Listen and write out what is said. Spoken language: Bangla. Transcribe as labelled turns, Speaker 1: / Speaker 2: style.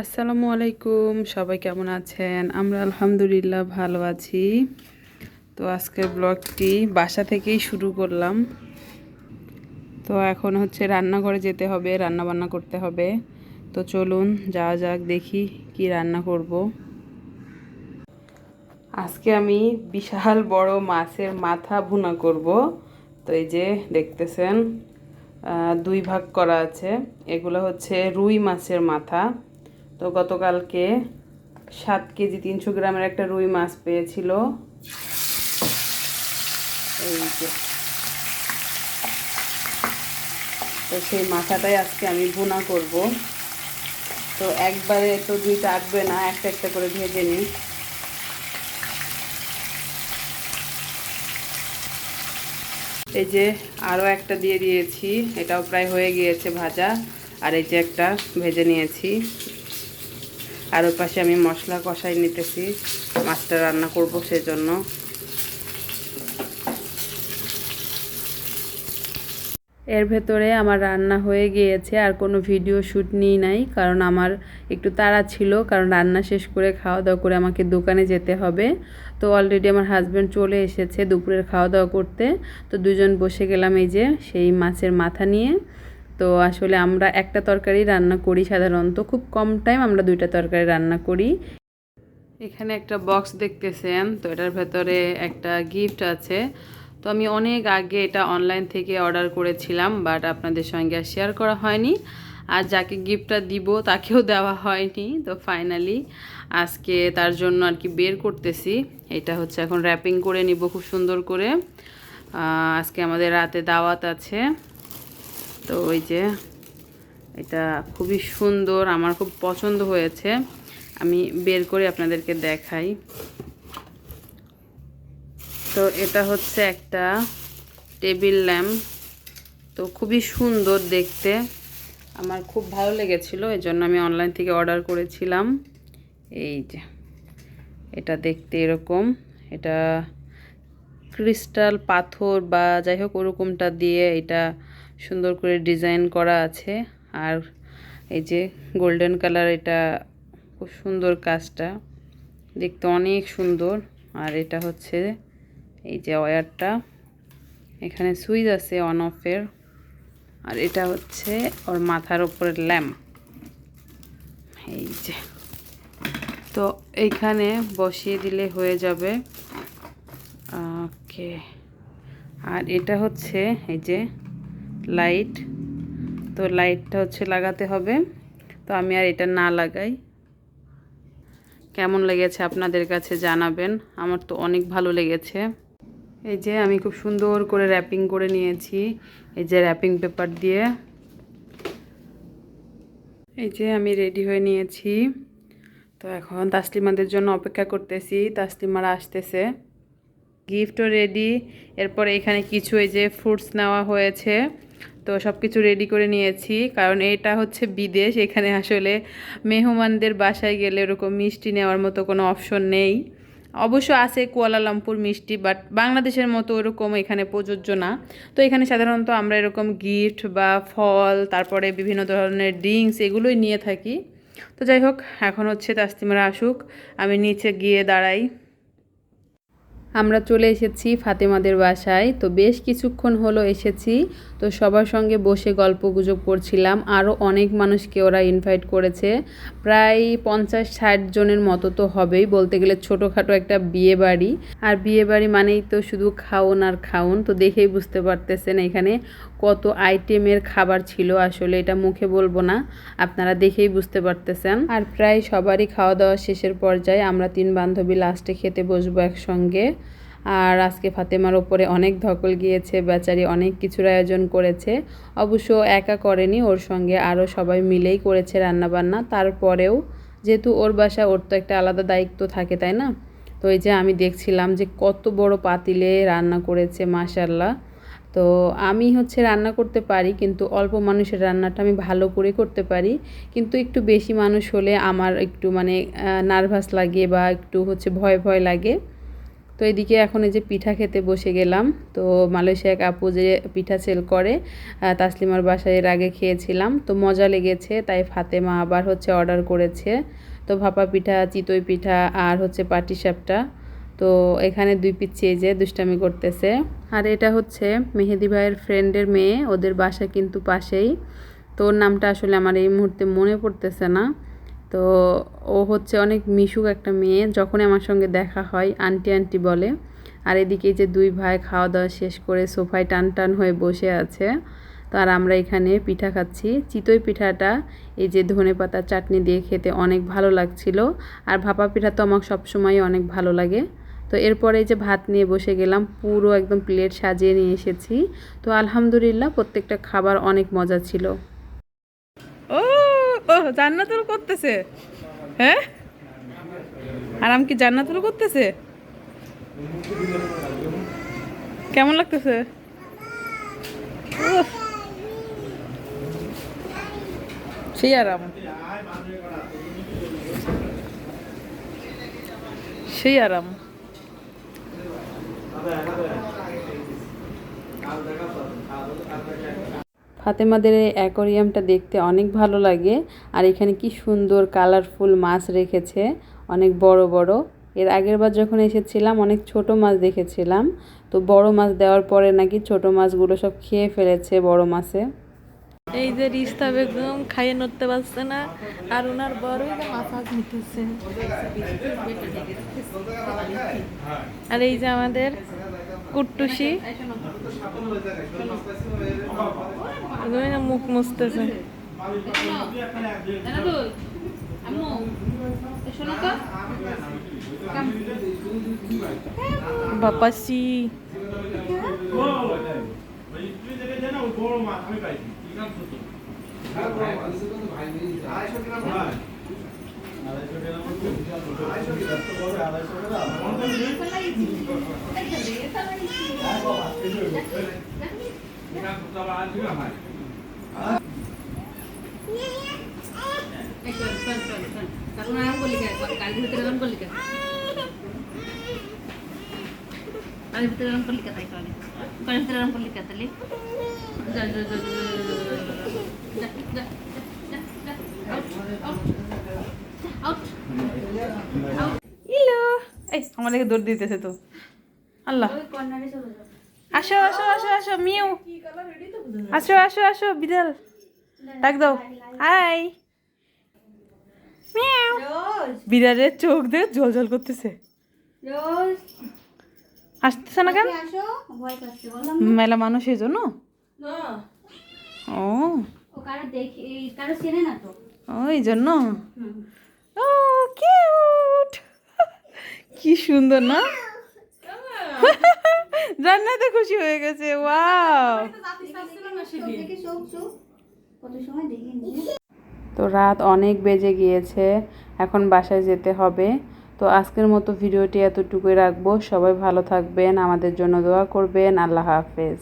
Speaker 1: আসসালামু আলাইকুম, সবাই কেমন আছেন? আমরা আলহামদুলিল্লাহ ভালো আছি। তো আজকের ব্লগটি বাসা থেকেই শুরু করলাম। তো এখন হচ্ছে রান্নাঘরে যেতে হবে রান্না বান্না করতে হবে। তো চলুন যাওয়া যাক, দেখি কি রান্না করব। আজকে আমি বিশাল বড় মাছের মাথা ভুনা করব। তো এই যে দেখতেছেন দুই ভাগ করা আছে। এগুলো হচ্ছে রুই মাছের মাথা। তো গতকালকে সাত কেজি তিনশো গ্রামের একটা রুই মাছ পেয়েছিল। এই যে। তো সেই মাথাটাই আজকে আমি ভুনা করব। তো একবারে তো দুইটা আটবে না, একটা একটা করে ভেজে নিই। এই যে আরও একটা দিয়ে দিয়েছি, এটাও প্রায় হয়ে গিয়েছে ভাজা। আর এই যে একটা ভেজে নিয়েছি। আর ওর পাশে আমি মশলা কষাই নিতেছি, মাছটা রান্না করব সেজন্য। এর ভেতরে আমার রান্না হয়ে গিয়েছে, আর কোনো ভিডিও শ্যুট নিই নাই, কারণ আমার একটু তাড়া ছিল, কারণ রান্না শেষ করে খাওয়া দাওয়া করে আমাকে দোকানে যেতে হবে। তো অলরেডি আমার হাজব্যান্ড চলে এসেছে দুপুরের খাওয়া দাওয়া করতে। তো দুজন বসে গেলাম এই যে সেই মাছের মাথা নিয়ে। তো আসলে আমরা একটা তরকারি রান্না করি সাধারণত, খুব কম টাইম আমরা দুইটা তরকারি রান্না করি। এখানে একটা বক্স দেখতেছেন, তো এটার ভেতরে একটা গিফট আছে। তো আমি অনেক আগে এটা অনলাইন থেকে অর্ডার করেছিলাম বাট আপনাদের সঙ্গে আর শেয়ার করা হয়নি। আর যাকে গিফটটা দিব, তাকেও দেওয়া হয়নি, তো ফাইনালি আজকে তার জন্য আর কি বের করতেছি। এটা হচ্ছে এখন র্যাপিং করে নিব খুব সুন্দর করে। আজকে আমাদের রাতে দাওয়াত আছে। তো ওই যে এটা খুবই সুন্দর, আমার খুব পছন্দ হয়েছে। আমি বের করে আপনাদেরকে দেখাই। তো এটা হচ্ছে একটা টেবিল ল্যাম্প। তো খুবই সুন্দর দেখতে। আমার খুব ভালো লেগেছিল এই জন্য আমি অনলাইন থেকে অর্ডার করেছিলাম। এই যে, এটা দেখতে এরকম। এটা ক্রিস্টাল পাথর বা যাই হোক ওরকমটা দিয়ে এটা সুন্দর করে ডিজাইন করা আছে। আর এই যে গোল্ডেন কালার এটা খুব সুন্দর কাজটা। দেখতে অনেক সুন্দর। আর এটা হচ্ছে এই যে ওয়্যারটা। এখানে সুইচ আছে অন অফের। আর এটা হচ্ছে ওর মাথার উপরে ল্যাম্প। এই যে। তো এইখানে বসিয়ে দিলে হয়ে যাবে। ওকে। আর এটা হচ্ছে এই যে লাইট তো লাইটটা হচ্ছে লাগাতে হবে। তো আমি আর এটা না লাগাই। কেমন লেগেছে আপনাদের কাছে জানাবেন। আমার তো অনেক ভালো লেগেছে। এই যে আমি খুব সুন্দর করে র্যাপিং করে নিয়েছি। এই যে র্যাপিং পেপার দিয়ে। এই যে আমি রেডি হয়ে নিয়েছি। তো এখন তাসলিমাদের জন্য অপেক্ষা করতেছি। তাসলিমারা আসতেছে। গিফটও রেডি এরপর এখানে কিছু এই যে ফ্রুটস নেওয়া হয়েছে। তো সব কিছু রেডি করে নিয়েছি। কারণ এটা হচ্ছে বিদেশ, এখানে আসলে মেহমানদের বাসায় গেলে ওরকম মিষ্টি নেওয়ার মতো কোনো অপশন নেই। অবশ্য আছে কুয়ালালামপুর মিষ্টি বাট বাংলাদেশের মতো ওরকম এখানে প্রযোজ্য না। তো এখানে সাধারণত আমরা এরকম গিফট বা ফল, তারপরে বিভিন্ন ধরনের ড্রিঙ্কস এগুলোই নিয়ে থাকি। তো যাই হোক, এখন হচ্ছে তাস্তিমারা আসুক, আমি নিচে গিয়ে দাঁড়াই। আমরা চলে এসেছি ফাতেমাদের বাসায়। তো বেশ কিছুক্ষণ হলো এসেছি। তো সবার সঙ্গে বসে গল্প গুজব করছিলাম। আরও অনেক মানুষকে ওরা ইনভাইট করেছে। প্রায় পঞ্চাশ ষাট জনের মতো তো হবেই। বলতে গেলে ছোটোখাটো একটা বিয়ে বাড়ি। আর বিয়ে বাড়ি মানেই তো শুধু খাওন আর খাওন। তো দেখেই বুঝতে পারতেছেন এখানে কত আইটেমের খাবার ছিল। আসলে এটা মুখে বলব না। আপনারা দেখেই বুঝতে পারতেছেন। আর প্রায় সবারই খাওয়া দাওয়া শেষের পর্যায়ে আমরা তিন বান্ধবী লাস্টে খেতে বসবো একসঙ্গে। আর আজকে ফাতেমার ওপরে অনেক ধকল গিয়েছে, বেচারি অনেক কিছুর আয়োজন করেছে। অবশ্য একা করেনি, ওর সঙ্গে আরও সবাই মিলেই করেছে রান্নাবান্না। তারপরেও যেহেতু ওর বাসা ওর তো একটা আলাদা দায়িত্ব থাকে, তাই না? তো এই যে আমি দেখছিলাম যে কত বড় পাতিলে রান্না করেছে মাশাল্লাহ তো আমি হচ্ছে রান্না করতে পারি, কিন্তু অল্প মানুষের রান্নাটা আমি ভালো করে করতে পারি। কিন্তু একটু বেশি মানুষ হলে আমার একটু মানে নার্ভাস লাগে বা একটু হচ্ছে ভয় ভয় লাগে। তো এদিকে এখন এই যে পিঠা খেতে বসে গেলাম। তো মালয়েশিয়া আপু যে পিঠা সেল করে তাসলিমার বাসায় এর আগে খেয়েছিলাম। তো মজা লেগেছে, তাই ফাতেমা আবার হচ্ছে অর্ডার করেছে। তো ভাপা পিঠা, চিতই পিঠা আর হচ্ছে পাটিসাপটা তো এখানে দুই পিচ্ছি এই যে দুষ্টামি করতেছে। আর এটা হচ্ছে মেহেদি ভাইয়ের ফ্রেন্ডের মেয়ে, ওদের বাসা কিন্তু পাশেই। তো ওর নামটা আসলে আমার এই মুহূর্তে মনে পড়তেছে না। তো ও হচ্ছে অনেক মিশুক একটা মেয়ে। যখনই আমার সঙ্গে দেখা হয়, আন্টি আন্টি বলে। আর এদিকে যে দুই ভাই খাওয়া দাওয়া শেষ করে সোফায় টান টান হয়ে বসে আছে। তো আর আমরা এখানে পিঠা খাচ্ছি। চিতই পিঠাটা এই যে ধনে পাতার চাটনি দিয়ে খেতে অনেক ভালো লাগছিল। আর ভাপা পিঠা তো আমার সবসময় অনেক ভালো লাগে। তো এরপরে যে ভাত নিয়ে বসে গেলাম, পুরো একদম প্লেট সাজিয়ে নিয়ে এসেছি। তো আলহামদুলিল্লাহ প্রত্যেকটা খাবার অনেক মজা ছিল। জান্নাতুল করতেছে? হ্যাঁ? আরাম কি জান্নাতুল করতেছে? কেমন লাগতেছে? সেই আরাম সেই আরাম ফাতেমাদের এই অ্যাকোরিয়ামটা দেখতে অনেক ভালো লাগে। আর এখানে কি সুন্দর কালারফুল মাছ রেখেছে, অনেক বড় বড়। এর আগের বার যখন এসেছিলাম, অনেক ছোট মাছ দেখেছিলাম। তো বড় মাছ দেওয়ার পরে নাকি ছোট মাছগুলো সব খেয়ে ফেলেছে বড় মাছে।
Speaker 2: এই যে রিস্তা বেগম খাইয়ে নড়তে পারছে না, আর ওনার বড় মাথা নিতেছে। আর এই যে আমাদের কুট্টুসি। না মুখ মুছতেছে বাপাসি।
Speaker 3: কারণ আরাম
Speaker 1: এই আমাদেরকে দৌড় দিতেছে তো। আল্লাহ। আসো আসো আসো আসো মিউ। আসো আসো আসো বিড়াল ডাক দাও। হাই।
Speaker 3: রোজ
Speaker 1: বিড়ালের চোখ দিয়ে জল জল করতেছে। আসতেছে না কেন? মেলা মানুষ এই জন্য? ও। ওই জন্য? ও কিউট কি সুন্দর না? জান্নাতে খুশি হয়ে গেছে ওয়াও তো রাত অনেক বেজে গিয়েছে, এখন বাসায় যেতে হবে। তো আজকের মতো ভিডিওটি এতটুকুই রাখব। সবাই ভালো থাকবেন, আমাদের জন্য দোয়া করবেন। আল্লাহ হাফেজ।